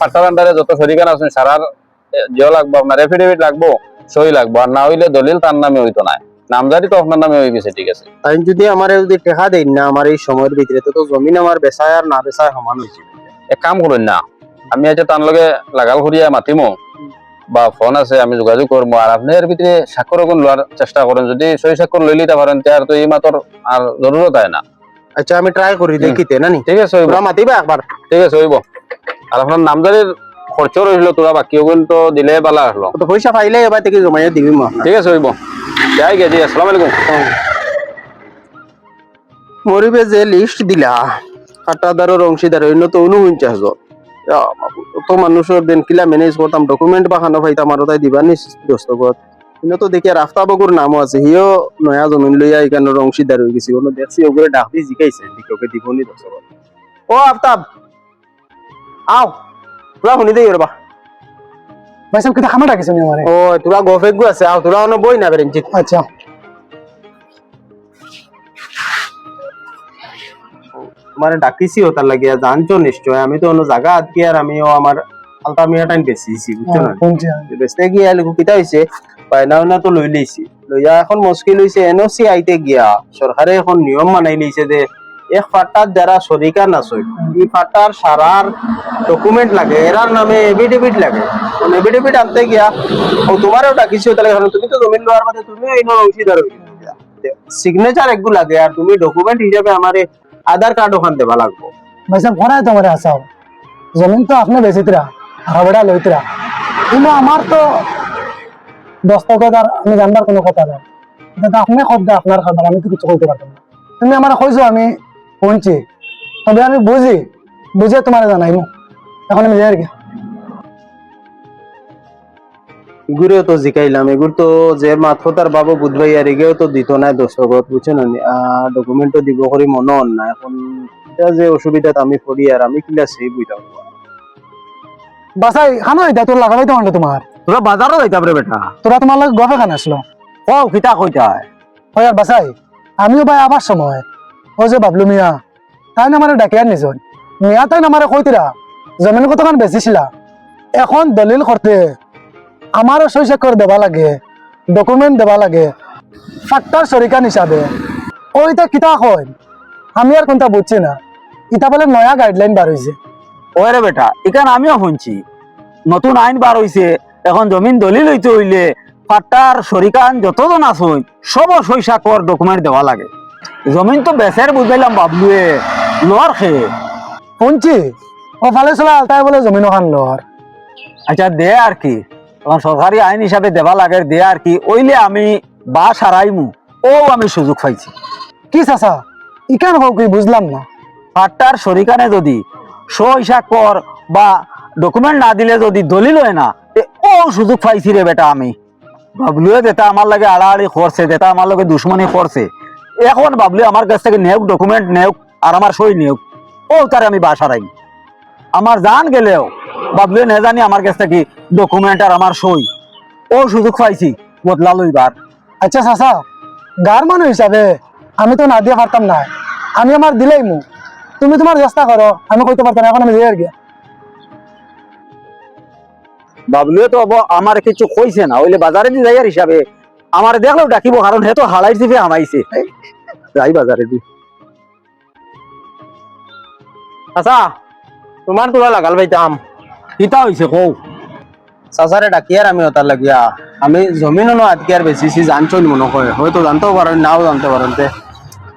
ফাটার আন্ডারে যত শরিকান আছেন সারার জিও লাগবো আপনার এফিডেভিট লাগবো সই লাগবো। আর না হইলে দলিল তার নামে হইতো না। নামজারি তো আপনার নামে হয়ে গেছে ঠিক আছে। তাই যদি আমার যদি টেকা দেন না আমার এই সময়ের ভিতরে তো জমিন আমার বেচায় আর না বেচায় সমান হয়েছে এক কাম করুন না আমি আজ তার লগে লাগাল করিয়া মাতিমো বা ফোন আছে আমি যোগাযোগ করব আর আপনি এর ভিতরে স্বাক্ষর গুণ লোৱাৰ চেষ্টা করেন। যদি সই স্বাক্ষর লই লিতে পারেন তার তো এই মাত্র আর জরুরত হয় না। আচ্ছা আমি ট্রাই করি। দেখিতে না নি? ঠিক আছে মাতিবা একবার ঠিক আছে হইব আর আপনার নামজারির খরচ রইল তোরা বাকি ওগুন তো দিলে বালা আসলো তো পয়সা পাইলে এবার থেকে জমাইয়া দিবি মা। ঠিক আছে হইব। যাই গে জি আসসালামু আলাইকুম। মরিবে যে লিস্ট দিলা খাটাদারের অংশীদার অন্য তো উনপঞ্চাশ জন। বাবু, মানুষের দিন কিলা ম্যানেজ করতাম ডকুমেন্ট বাখানো পাইতাম আর তাই দিবা নিস দস্তখত কিন্তু তো দেখি আর আফতা বকুর নামও আছে সিও নয়া জমিন লইয়া এখানের অংশীদার হয়ে গেছি। কোনো দেখছি ওগুলো ডাক দিয়ে জিকাইছে দিকে ওকে দিব নি দস্তখত ও আফতাব! আও তোরা শুনি দেই ভাই সাহেব আমারে ও তোরা গফেক গু আছে আও তোরা অন্য বই না আচ্ছা। মানে ডাকিছি ওটার লাগিয়া জানছো নিশ্চয় আমি তো অন্য জায়গা আটকে আর আমিও আমার আলতা মিয়া টাইম বেচিছি বুঝছ না বেচতে গিয়া লোক কিতা হয়েছে পায়না উনা তো লই লইছি লইয়া এখন মুশকিল হয়েছে এনওসি আইতে গিয়া সরকারে এখন নিয়ম মানাই লইছে যে এক ফাটার যারা শরিকা নাচই, এই ফাটার সারার ডকুমেন্ট লাগে, এরার নামে এভিডেভিট লাগে। এভিডেভিট আনতে গিয়া, ও তোমারও ডাকিছি তাহলে কারণ তুমি তো জমিন লওয়ার মধ্যে তুমিও এই অংশীদার সিগনেচার লাগে, আর তুমি ডকুমেন্ট হিসাবে আমারে আধার কার্ড ওখান দেবা লাগবো। ভাই সাহেব ঘোরায় তো আমারে আসাও? জমিন তো আপনি বেচিতরা হাবড়া লইতরা। কিন্তু আমার তো দস্তখত আর আমি জানবার কোনো কথা নাই। আপনি শব্দ আপনার খাবার আমি তো কিছু করতে পারতাম না। তুমি আমার কইছো আমি শুনছি। তবে আমি বুঝি বুঝে তোমার জানাইমু। এখন আমি যাই আর কি। এগুলো তো জিকাইলাম এগুলো তো যে মাথতার বাবু বুধবাই আর এগেও তো দিত না দস্তখত বুঝছ না? ডকুমেন্টও দিব করি মনে হন না। এখন এটা যে অসুবিধাত আমি পড়ি আর আমি কিলা সেই বুঝতাম বাসাই খানো এটা তোর লাগাবাই তো মানলো তোমার। তোরা বাজারও যাইতাম রে বেটা। তোরা তোমার লাগে গফে খান আসলো। ও কিতা কইতা হয় আর বাসাই আমিও ভাই আবার সময়। ও যে বাবলু মিয়া তাই আমার ডাকিয়ার নিজন মিয়া তাই আমার কইতিরা জমিন কতক্ষণ বেচিছিলা? এখন দলিল করতে আমারও স্বাক্ষর দেবা লাগে ডকুমেন্ট দেবা লাগে ফাক্তার শরিকান হিসাবে ওইটা কিতা কয়, আমি আর কোনটা বুঝছি না ইটা বলে নয়া গাইডলাইন বার হয়েছে ওরে বেটা এখানে আমিও শুনছি। নতুন আইন বার হইছে এখন জমিন দলিল হইতে হইলে ফাটার শরিকান যতজন আসুন সব স্বাক্ষর ডকুমেন্ট দেওয়া লাগে। জমিন তো বেচের বুঝাইলাম বাবলুয়ে লর খে শুনছি। ও ফালে চলা আলতাই বলে জমিন ওখান লর আচ্ছা দে আর কি। তখন সরকারি আইন হিসাবে দেওয়া লাগে দে আর কি। ওইলে আমি বা সারাইমু ও আমি সুযোগ পাইছি। কি চাচা? ইকান হোক কি বুঝলাম না। ফাটার শরিকানে যদি সই স্বাক্ষর বা ডকুমেন্ট না দিলে যদি দলিল হয় না ও সুযোগ পাইছি রে বেটা আমি। বাবলুয়ে যেটা আমার লাগে আড়াআড়ি করছে যেটা আমার লগে দুশ্মনী করছে এখন বাবলু আমার কাছ থেকে নেওক ডকুমেন্ট নেওক আর আমার সই নেওক ও তার আমি বাসা রাই। আমার জান গেলেও বাবলুয়ে না জানি আমার কাছ থেকে ডকুমেন্ট আর আমার সই। ও সুযোগ পাইছি বদলা লইবার। আচ্ছা চাচা গার মানুষ হিসাবে আমি তো না দিয়ে পারতাম না। আমি আমার দিলেই মু। তুমি তোমার চেষ্টা করো আমি কইতে পারতাম এখন আমি যাই আর কি বাবলুয়ে তো আমার কিছু কইছে না ওইলে বাজারে যাইয়ার হিসাবে আমার দেখলেও ডাকিব, কারণ হে তো হালাই চিপে আমাইছে। যাই বাজারে দি। আচ্ছা তোমার তোরা লাগাল পাইতাম। কিতা হইছে কও। চাচারে ডাকিয়ার আমি ওটার লাগিয়া আমি জমিনও আটকে আর বেচিছি জানছো মনে হয় হয়তো জানতেও পারেন নাও জানতে পারেন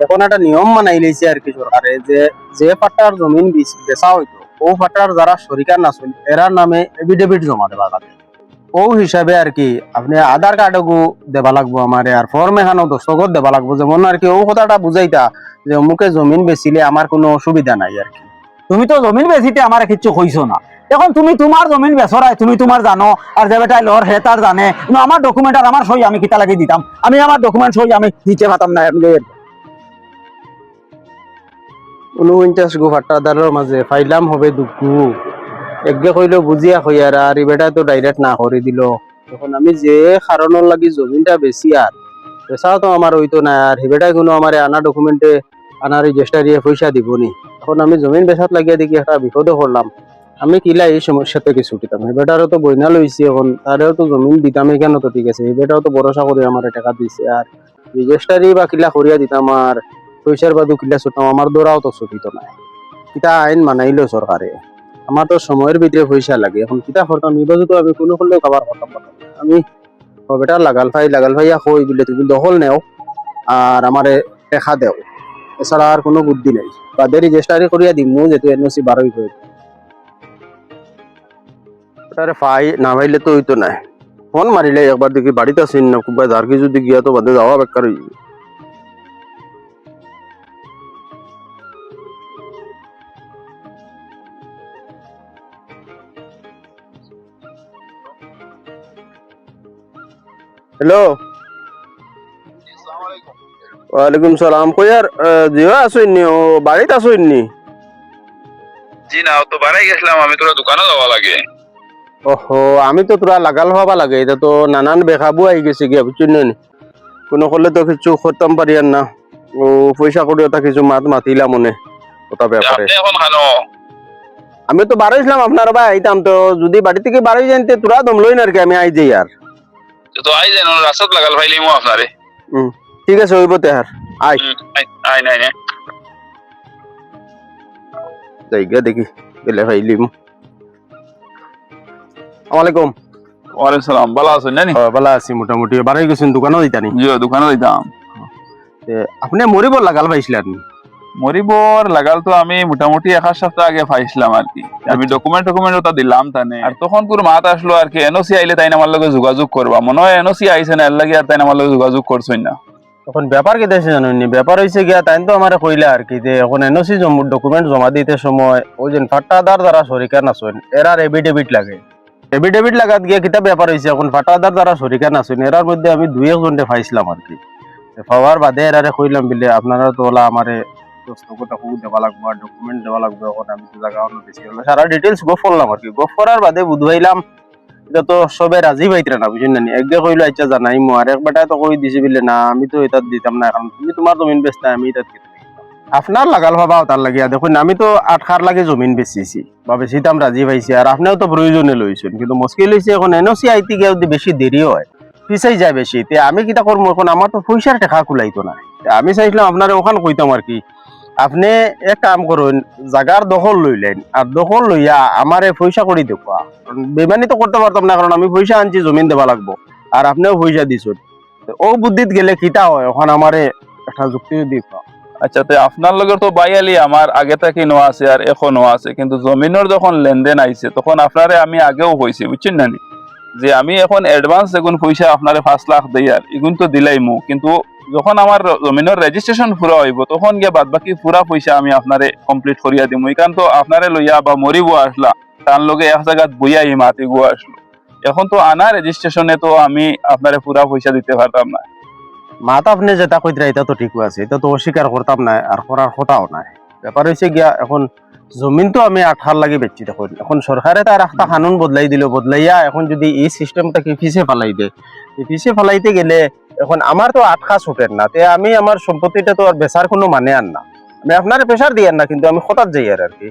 এখন একটা নিয়ম মানাই লেছে আর কি সরকারে যে যে ফাটার জমিন বেচ- হইতো ও ফাটার যারা শরিকার নাচল এরার নামে এভিডেভিট জমা দেবা লাগে ও হিসাবে আর কি আপনি আধার কার্ডকু দেবা লাগবো আমারে, আর ফর্ম এখানেও দস্তখত দেবা লাগবো। যেমন আর কি ও কথাটা বুঝাইতা যে অমুকে জমিন বেচিলে আমার কোনো অসুবিধা নাই আর কি। তুমি তো জমিন বেচিতে আমার কিছু কইছো না। এখন তুমি তোমার জমিন বেচরাই তুমি তোমার জানো আর যে বেটাই লর হে তার জানে। আমার ডকুমেন্ট আর আমার সই আমি কিতা লাগি দিতাম আমি আমার ডকুমেন্ট সই আমি দিতে পাতাম না আমি। উনপঞ্চাশ গো মাঝে ফাইলাম হবে দুঃখু একগে কইলো, বুঝিয়া কইয়ার আর বেটা, তো ডাইরেক্ট না করে দিল। তখন আমি যে কারণের লাগি জমিনটা বেশি আর পেশাও তো আমার হইতো না আর হেবেটাই কোনো আমার আনা ডকুমেন্টে আনা রেজিস্টারিয়ে পয়সা দিব নি। এখন আমি জমিন বেচাত লাগিয়া দেখি একটা বিপদে পড়লাম আমি কিলা এই সমস্যাতে কিছু দিতাম এই তো বইনা লইছি এখন তারেও তো জমিন দিতাম কেন তো ঠিক আছে। এই বেটাও তো ভরসা করে আমার টাকা দিছে আর রেজিস্টারি বা কিলা করিয়া দিতাম আর পয়সার বাদু কিলা ছুটাম। আমার দৌড়াও তো ছুটিত নাই। এটা আইন মানাইলো সরকারে আমার তো সময়ের ভিতরে পয়সা লাগে। এখন কিতা করতাম? এই বাজু তো আমি কোনো করলেও খাবার করতাম। আমি বেটা লাগাল ভাই, লাগাল ভাইয়া কই বলে, তুমি দখল নেও আর আমারে দেখা দেও। এছাড়া আর কোনো বুদ্ধি নাই। বাদে রেজিস্টারি করিয়া দিম মু যেহেতু এনওসি বারোই করে তারে ফাই না ভাইলে তো হইতো না ফোন মারিলে একবার দেখি বাড়িতে আসেন না খুব কিছু যদি গিয়া তো বাদে যাওয়া বেকার হয়ে হ্যালো ওয়ালাইকুম সালাম। কই আর জিও আসো নি ও বাড়িতে আছো নি জি না তো বাড়াই গেছিলাম আমি তোরা দোকানে যাওয়া লাগে। ওহো আমি তো তোরা লাগাল হবা লাগে এটা তো নানান বেখাবো আই গেছে গিয়া বুঝছেন নি কোনো করলে তো কিছু করতাম পারি আর না। ও পয়সা করে ওটা কিছু মাত মাতিলা মনে ওটা ব্যাপারে। আমি তো বারোইছিলাম আপনার ভাই আইতাম তো যদি বাড়ি থেকে বারোই জানতে তোরা দম লই না আর কি আমি আই যাই আর। তো আই যেন রাস্তাত লাগাল ভাইলি মো আপনারে। ঠিক আছে হইব তেহার আই। আই নাই নাই গিয়া দেখি গেলে ভাইলিম আসসালামাইকুম ওয়ালাইকুম সালাম ভালো আছেন জানি ভালো আছি মোটামুটি। বারোই গেছেন দোকানও দিতানি জি দোকানে যাইতাম। আপনি মরিব লাগাল পাইছিলেন মরিবর লাগাল তো আমি মোটামুটি এক সপ্তাহ আগে পাইছিলাম আর কি। আমি ডকুমেন্ট টকুমেন্ট ওটা দিলাম তানে। আর তখন কোন মাত আসলো আর কি এনওসি আইলে তাই আমার লগে যোগাযোগ করবা মনে হয় এনওসি আইছে না এর লাগে আর তাই আমার লগে যোগাযোগ করছই না। তখন ব্যাপার কি দেশে জানেন ব্যাপার হয়েছে গিয়া তাই তো আমার কইলে আর কি যে, এখন এনওসি ডকুমেন্ট জমা দিতে সময় ওই যে ফাটাদার দ্বারা শরিকান আছেন এরার এভিডেভিট লাগে। এভিডেভিট লাগাত গিয়া কিতা ব্যাপার হয়েছে এখন ফাটাদার দ্বারা শরিকান আছেন এরার মধ্যে আমি দুই একজনকে পাইছিলাম আর কি। পাওয়ার বাদে এরারে কইলাম বিলে আপনারা তো ওলা আমারে দস্তখত দেওয়া আর ডকুমেন্ট দেওয়া আমি তো জায়গা বেশি হলো। সারা ডিটেলস করলাম আর কি? করার বাদে এটা তো সবে রাজি পাইতরা না না কইলো আচ্ছা জানাই মো আর এক বেটায় তো কই দিছে বিলে, না আমি তো এটাত দিতাম না কারণ তুমি তোমার জমিন বেচতা, আমি এটাত কি আপনার লাগাল ভাবা তার লাগিয়া দেখুন আমি তো আট খার লাগে জমিন বেচিছি, বা বেচিতাম রাজি পাইছি আর আপনিও তো প্রয়োজনে লইছেন কিন্তু মুশকিল হয়েছে এখন এনওসি আইতে গিয়ে যদি বেশি দেরি হয়, পিছাই যায় বেশি তে আমি কিটা করব এখন আমার তো পয়সার টাকা কুলাইতো না আমি চাইছিলাম আপনার ওখান কইতাম আর কি আপনি এক কাম করুন, জাগার দখল লইলেন আর দখল লইয়া আমারে পয়সা করে দেখুয়া। বেমানি তো করতে পারতাম না, কারণ আমি পয়সা আনছি, জমিন দেবা লাগবো। আর আপনিও পয়সা দিছুন। ও বুদ্ধিত গেলে কিতা হয়? ওখান আমারে একটা যুক্তি দেখুয়া আচ্ছা তো আপনার লগের তো বাইয়ালি আমার আগে থেকে নোয়া আছে আর এখনও আছে। কিন্তু জমিনের যখন লেনদেন আইছে, তখন আপনারে আমি আগেও কইছি, বুঝছেন না? যে আমি এখন অ্যাডভান্স এগুন পয়সা আপনারে পাঁচ লাখ দেই আর, এগুন তো দিলাই মু। কিন্তু যখন আমার জমিনের রেজিস্ট্রেশন পুরা হইব তখন গিয়ে বাদ বাকি পুরা পয়সা আমি আপনারে কমপ্লিট করিয়া দিম। এখান তো আপনারে লইয়া বা মরিব আসলা তার লগে এক জায়গাত বইয়া এই মাতি গো আসলো। এখন তো আনা রেজিস্ট্রেশনে তো আমি আপনারে পুরা পয়সা দিতে পারতাম না মাত আপনি যেটা কইতরা এটা তো ঠিক আছে। এটা তো অস্বীকার করতাম না আর করার কথাও নাই। ব্যাপার হয়েছে গিয়া, এখন জমিন তো আমি আঠার লাগে বেচছি দেখুন। এখন সরকারে তার একটা কানুন বদলাই দিল বদলাইয়া, এখন যদি এই সিস্টেমটাকে পিছিয়ে ফেলাই দেয় পিছিয়ে ফেলাইতে গেলে এখন আমার তো আটকা ছুটেন না, তে আমি আমার সম্পত্তিটা তো আর বেচার কোনো মানে আন না। আমি আপনার প্রেশার দিয়েন না, কিন্তু আমি হঠাৎ যাই আর কি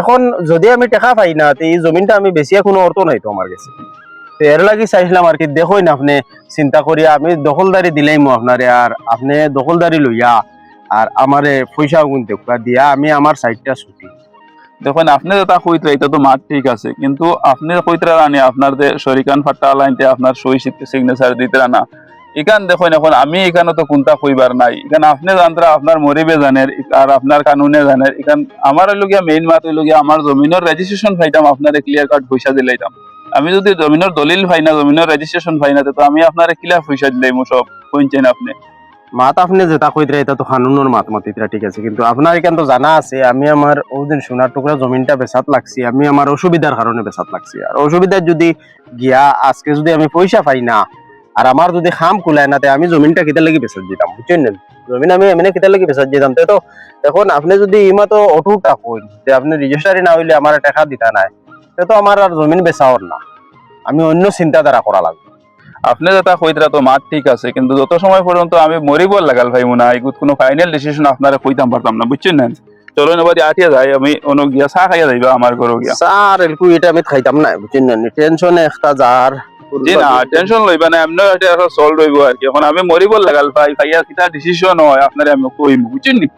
এখন যদি আমি টাকা পাই না, তো এই জমিনটা আমি বেচিয়া কোনো অর্থ নাই তো আমার কাছে। তো এর লাগি চাইছিলাম আর কি দেখুন আপনি, চিন্তা করিয়া আমি দখলদারি দিলেই মো আপনারে আর আপনি দখলদারি লইয়া আর আমারে পয়সা গুণ দেখুয়া দিয়া, আমি আমার সাইডটা ছুটি। দেখুন, আপনি যেটা কইতে, এটা তো মাঠ ঠিক আছে, কিন্তু আপনি কইতে রানি আপনার যে শরিকান ফাট্টা লাইনতে আপনার সই সিগনেচার দিতে না এখান দেখুন, এখন আমি এখানে তো কোনটা কইবার নাই। এখানে আপনি জানতরা আপনার মরিবে জানের, আর আপনার কানুনে জানের। এখান আমার লগিয়া মেইন মাত লগিয়া আমার জমিনের রেজিস্ট্রেশন পাইতাম, আপনার ক্লিয়ার কার্ড পয়সা দিলাইতাম। আমি যদি জমিনের দলিল পাই না, জমিনের রেজিস্ট্রেশন পাই না, তো আমি আপনার ক্লিয়ার পয়সা দিলাইমু সব, কইছেন আপনি। মাত আপনি যেটা কইতরা এটা তো কানুনের মাত মাতিতরা ঠিক আছে। কিন্তু আপনার এখান তো জানা আছে, আমি আমার ওদিন সোনার টুকরা জমিনটা বেচাত লাগছি, আমি আমার অসুবিধার কারণে বেচাত লাগছি। আর অসুবিধার যদি গিয়া, আজকে যদি আমি পয়সা পাই না, আর আমার যদি খাম কুলায় না, তে আমি জমিনটা কিতা লাগি বেচাত দিতাম, বুঝছেন না? জমিন আমি এমনি কিতা লাগি বেচাত দিতাম। তে তো এখন আপনি যদি ইমা তো অটুটা কইন যে আপনি রেজিস্টারি না হইলে আমার টাকা দিতা নাই তো আমার আর জমিন বেচাওর না। আমি অন্য চিন্তাধারা করা লাগবে। আপনি যেটা কইতরা তো মাঠ ঠিক আছে কিন্তু যত সময় পর্যন্ত আমি মরিব লাগাল ভাই মুনা এগুত কোনো ফাইনাল ডিসিশন আপনারা কইতাম পারতাম না বুঝছেন না চলো এবার আটিয়া যাই আমি অন্য গিয়া চাহ খাইয়া যাইবা আমার ঘরে গিয়া। স্যার এলকু এটা আমি খাইতাম না বুঝছেন না টেনশনে একটা যার জি না টেনশন লইবা না এমনি এটা চল রইব আর কি। এখন আমি মরিব লাগাল ভাই ভাইয়া কিতা ডিসিশন হয় আপনার আমি কইম বুঝছেন নি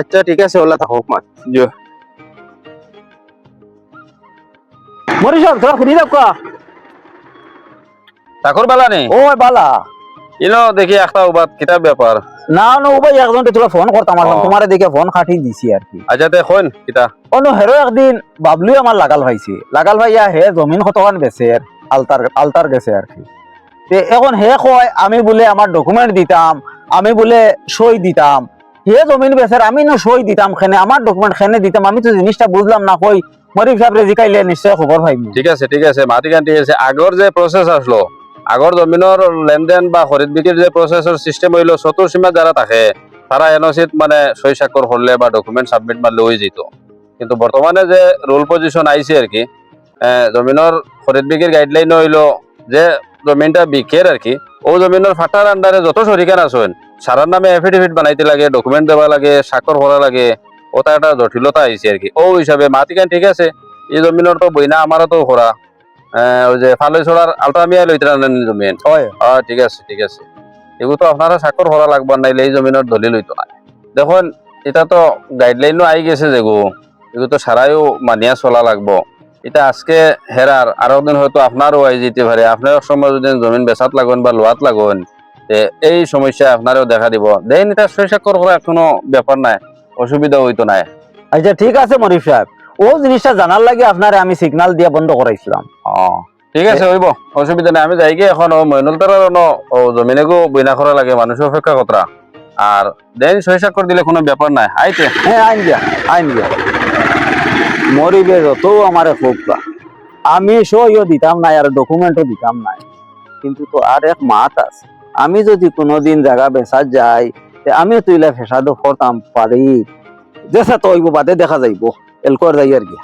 আচ্ছা ঠিক আছে ওলা থাকুক মা যে মরিস তোরা শুনি রাখা চাকর বালা নেই ও বালা। ইনো দেখি একটা উবাদ কিতাব ব্যাপার। না না ভাই একজন তোরা ফোন করতাম ও। তোমার দেখে ফোন খাটি দিছি আর কি। আচ্ছা তে কইন কিতা? অন্য হেরো একদিন বাবলুই আমার লাগাল ভাইছে। লাগাল ভাইয়া হে জমিন কতখান বেছে আর আলতার আলতার গেছে আর কি। তে এখন হে কয় আমি বলে আমার ডকুমেন্ট দিতাম আমি বলে সই দিতাম হে জমিন বেচার আমি না সই দিতাম খেনে আমার ডকুমেন্ট খেনে দিতাম আমি তো জিনিসটা বুঝলাম না কই মরিফ সাহেব রেজিকাইলে নিশ্চয় খবর পাইবো ঠিক আছে ঠিক আছে মাটিকান ঠিক আছে। আগর যে প্রসেস আসলো আগর জমিনের লেনদেন বা খরিদ বিক্রির যে প্রসেসর সিস্টেম হইল চতুর সীমা যারা থাকে তারা এনওসিত মানে সই স্বাক্ষর করলে বা ডকুমেন্ট সাবমিট মারলে হয়ে যেত কিন্তু বর্তমানে যে রুল পজিশন আইছে আর কি জমিনের খরিদ বিক্রির গাইডলাইন হইল যে জমিনটা বিকের আর কি ও জমিনের ফাটার আন্ডারে যত শরিকান আছেন সারার নামে এফিডেভিট বানাইতে লাগে ডকুমেন্ট দেওয়া লাগে স্বাক্ষর করা লাগে ওটা একটা জটিলতা আইছে আর কি। ও হিসাবে মাটিকান ঠিক আছে এই জমিনের তো বইনা আমারও তো আহ, ওই যে ফালই ছড়ার আলটা মিয়া লইতে রাখেন জমিন। হয়। ঠিক আছে ঠিক আছে। এগুলো তো আপনারা স্বাক্ষর করা লাগবে নাইলে এই জমিনের দলিল হইতো না দেখুন এটা তো গাইডলাইনও আই গেছে যেগু এগুলো তো সারাইও মানিয়া চলা লাগবো। এটা আজকে হেরার আরও দিন হয়তো আপনারও আই যেতে পারে আপনার সময় যদি জমিন বেচাত লাগুন বা লোয়াত লাগুন এই সমস্যা আপনারও দেখা দিব। দেন এটা সই স্বাক্ষর করা কোনো ব্যাপার নাই অসুবিধা হইতো নাই। আচ্ছা ঠিক আছে মরিফ সাহেব। ও জিনিসটা জানার লাগে আপনারে আমি সিগনাল দিয়ে বন্ধ করাইছিলাম অ ঠিক আছে হইব। অসুবিধা নাই। আমি যাই গিয়ে এখন মইনুল তারার ও জমিনেকো বইনা করা লাগে মানুষ অপেক্ষা কতরা আর দেন সই স্বাক্ষর দিলে কোনো ব্যাপার নাই। আইতে হ্যাঁ আইন দিয়া আইন দিয়া। মরিবে যত আমার খুব আমি সইও দিতাম নাই আর ডকুমেন্টও দিতাম নাই। কিন্তু তো আর এক মাত আছে। আমি যদি কোনোদিন জায়গা বেচা যাই তে আমি তুইলা ফেসাদো করতাম পারি দেশে তো বাদে দেখা যাইব। এলকর যাই আর কি